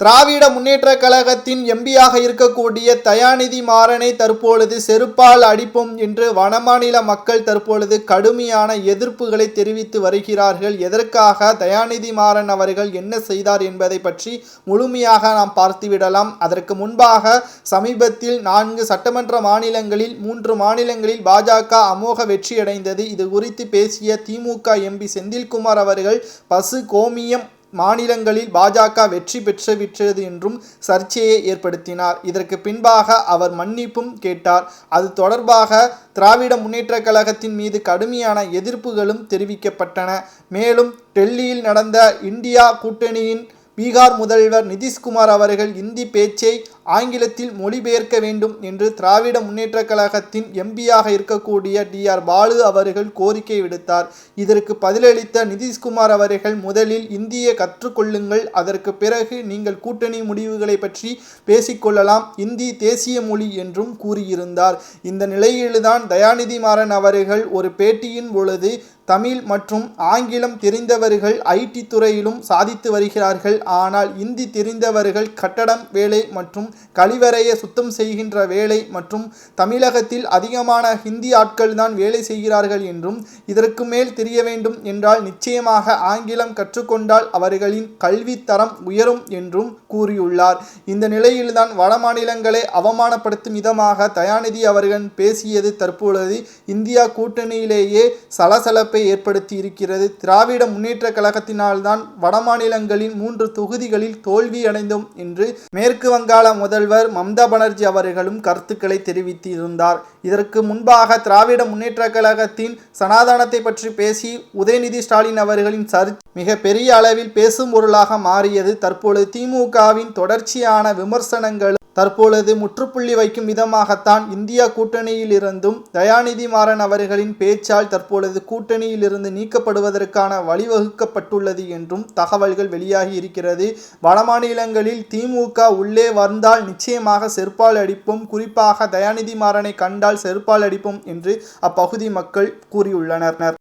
திராவிட முன்னேற்றக் கழகத்தின் எம்பியாக இருக்கக்கூடிய தயாநிதி மாறனை தற்பொழுது செருப்பால் அடிப்போம் என்று வடமாநில மக்கள் தற்பொழுது கடுமையான எதிர்ப்புகளை தெரிவித்து வருகிறார்கள். எதற்காக தயாநிதி மாறன் அவர்கள் என்ன செய்தார் என்பதை பற்றி முழுமையாக நாம் பார்த்துவிடலாம். அதற்கு முன்பாக சமீபத்தில் நான்கு சட்டமன்ற மாநிலங்களில் மூன்று மாநிலங்களில் பாஜக அமோக வெற்றியடைந்தது. இது குறித்து பேசிய திமுக எம்பி செந்தில்குமார் அவர்கள் பசு கோமியம் மாநிலங்களில் பாஜக வெற்றி பெற்றுவிட்டது என்றும் சர்ச்சையை ஏற்படுத்தினார். இதற்கு பின்பாக அவர் மன்னிப்பும் கேட்டார். அது தொடர்பாக திராவிட முன்னேற்ற கழகத்தின் மீது கடுமையான எதிர்ப்புகளும் தெரிவிக்கப்பட்டன. மேலும் டெல்லியில் நடந்த இந்தியா கூட்டணியின் பீகார் முதல்வர் நிதிஷ்குமார் அவர்கள் இந்தி பேச்சை ஆங்கிலத்தில் மொழிபெயர்க்க வேண்டும் என்று திராவிட முன்னேற்ற கழகத்தின் எம்பியாக இருக்கக்கூடிய டி ஆர் பாலு அவர்கள் கோரிக்கை விடுத்தார். இதற்கு பதிலளித்த நிதிஷ்குமார் அவர்கள் முதலில் இந்தியை கற்றுக்கொள்ளுங்கள் அதற்கு பிறகு நீங்கள் கூட்டணி முடிவுகளை பற்றி பேசிக்கொள்ளலாம். இந்தி தேசிய மொழி என்றும் கூறியிருந்தார். இந்த நிலையில்தான் தயாநிதி மாறன் அவர்கள் ஒரு பேட்டியின் பொழுது தமிழ் மற்றும் ஆங்கிலம் தெரிந்தவர்கள் ஐடி துறையிலும் சாதித்து வருகிறார்கள். ஆனால் இந்தி தெரிந்தவர்கள் கட்டடம் வேலை மற்றும் கழிவறையை சுத்தம் செய்கின்ற வேலை மற்றும் தமிழகத்தில் அதிகமான ஹிந்தி ஆட்கள் தான் வேலை செய்கிறார்கள் என்றும் இதற்கு மேல் தெரிய வேண்டும் என்றால் நிச்சயமாக ஆங்கிலம் கற்றுக்கொண்டால் அவர்களின் கல்வி தரம் உயரும் என்றும் கூறியுள்ளார். இந்த நிலையில்தான் வட மாநிலங்களை அவமானப்படுத்தும் விதமாக தயாநிதி அவர்கள் பேசியது தற்பொழுது இந்தியா கூட்டணியிலேயே சலசலப்பை ஏற்படுத்தி இருக்கிறது திராவிட முன்னேற்ற கழகத்தினால்தான் வட மாநிலங்களின் மூன்று தொகுதிகளில் தோல்வியடைந்தோம் என்று மேற்கு வங்காள முதல்வர் மம்தா பானர்ஜி அவர்களும் கருத்துக்களை தெரிவித்திருந்தார். இதற்கு முன்பாக திராவிட முன்னேற்ற கழகத்தின் சனாதனத்தை பற்றி பேசி உதயநிதி ஸ்டாலின் அவர்களின் சர்ச் மிக பெரிய அளவில் பேசும் பொருளாக மாறியது. தற்பொழுது திமுகவின் தொடர்ச்சியான விமர்சனங்கள் தற்பொழுது முற்றுப்புள்ளி வைக்கும் விதமாகத்தான் இந்தியா கூட்டணியிலிருந்தும் தயாநிதி மாறன் அவர்களின் பேச்சால் தற்பொழுது கூட்டணியிலிருந்து நீக்கப்படுவதற்கான வழிவகுக்கப்பட்டுள்ளது என்றும் தகவல்கள் வெளியாகி இருக்கிறது. வடமாநிலங்களில் திமுக உள்ளே வந்தால் நிச்சயமாக செருப்பால் அடிப்போம். குறிப்பாக தயாநிதி மாறனை கண்டால் செருப்பால் அடிப்போம் என்று அப்பகுதி மக்கள் கூறியுள்ளனர்.